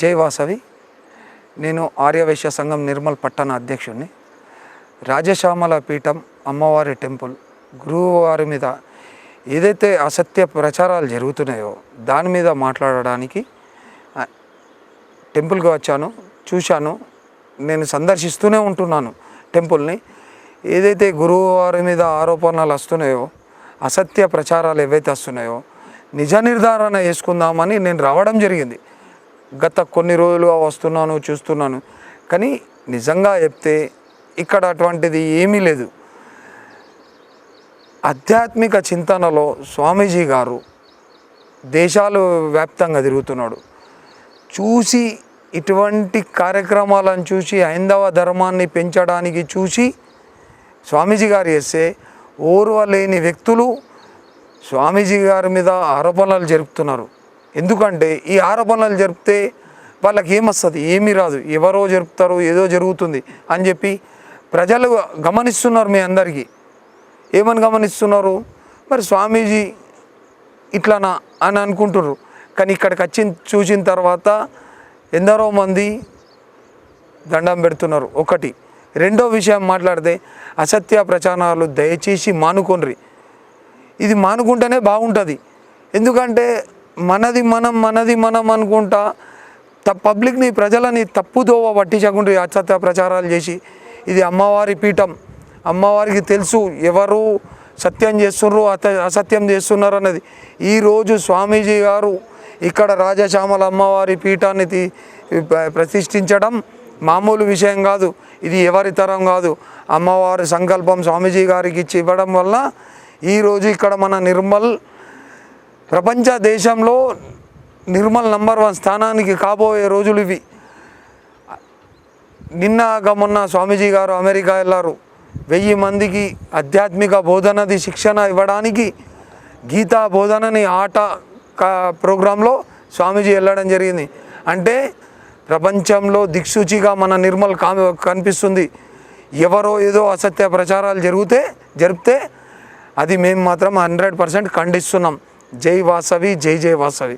జై వాసవి. నేను ఆర్యవైశ్య సంఘం నిర్మల్ పట్టణ అధ్యక్షుడిని రాజశ్యామల పీఠం అమ్మవారి టెంపుల్. గురువువారి మీద ఏదైతే అసత్య ప్రచారాలు జరుగుతున్నాయో దాని మీద మాట్లాడడానికి టెంపుల్కి వచ్చాను చూశాను. నేను సందర్శిస్తూనే ఉంటున్నాను టెంపుల్ని. ఏదైతే గురువువారి మీద ఆరోపణలు వస్తున్నాయో అసత్య ప్రచారాలు ఏవైతే వస్తున్నాయో నిజ నిర్ధారణ చేసుకుందామని నేను రావడం జరిగింది. గత కొన్ని రోజులుగా వస్తున్నాను చూస్తున్నాను. కానీ నిజంగా చెప్తే ఇక్కడ అటువంటిది ఏమీ లేదు. ఆధ్యాత్మిక చింతనలో స్వామీజీ గారు దేశాలు వ్యాప్తంగా తిరుగుతున్నాడు. చూసి ఇటువంటి కార్యక్రమాలను చూసి హైందవ ధర్మాన్ని పెంచడానికి చూసి స్వామీజీ గారు చేస్తే ఓర్వలేని వ్యక్తులు స్వామీజీ గారి మీద ఆరోపణలు జరుపుతున్నారు. ఎందుకంటే ఈ ఆరోపణలు జరిపితే వాళ్ళకి ఏమొస్తుంది? ఏమీ రాదు. ఎవరో జరుపుతారు ఏదో జరుగుతుంది అని చెప్పి ప్రజలు గమనిస్తున్నారు మీ అందరికీ. ఏమని గమనిస్తున్నారు? మరి స్వామీజీ ఇట్లానా అని అనుకుంటున్నారు కానీ ఇక్కడికి వచ్చి చూసిన తర్వాత ఎందరో మంది దండం పెడుతున్నారు. ఒకటి. రెండో విషయం మాట్లాడితే అసత్య ప్రచారాలు దయచేసి మానుకొనరి ఇది మానుకుంటేనే బాగుంటుంది. ఎందుకంటే మనది మనం మనది మనం అనుకుంటా త పబ్లిక్ని ప్రజలని తప్పుదోవ పట్టించకుండా అసత్య ప్రచారాలు చేసి ఇది అమ్మవారి పీఠం. అమ్మవారికి తెలుసు ఎవరు సత్యం చేస్తున్నారు అత అసత్యం చేస్తున్నారు అన్నది. ఈరోజు స్వామీజీ గారు ఇక్కడ రాజశ్యామల అమ్మవారి పీఠాన్ని తీ ప్రతిష్ఠించడం మామూలు విషయం కాదు. ఇది ఎవరి తరం కాదు. అమ్మవారి సంకల్పం స్వామీజీ గారికి ఇచ్చి ఇవ్వడం వల్ల ఈరోజు ఇక్కడ మన నిర్మల్ ప్రపంచ దేశంలో నిర్మల్ నంబర్ వన్ స్థానానికి కాబోయే రోజులు ఇవి. నిన్న మొన్న స్వామీజీ గారు అమెరికా వెళ్ళారు వెయ్యి మందికి ఆధ్యాత్మిక బోధనది శిక్షణ ఇవ్వడానికి గీతా బోధనని ఆట కా- ప్రోగ్రాంలో స్వామీజీ వెళ్ళడం జరిగింది. అంటే ప్రపంచంలో దిక్సూచిగా మన నిర్మల్ కామె కనిపిస్తుంది. ఎవరో ఏదో అసత్య ప్రచారాలు జరిగితే జరిపితే అది మేము మాత్రం హండ్రెడ్ పర్సెంట్ ఖండిస్తున్నాం. జై వాసవి జై జై వాసవి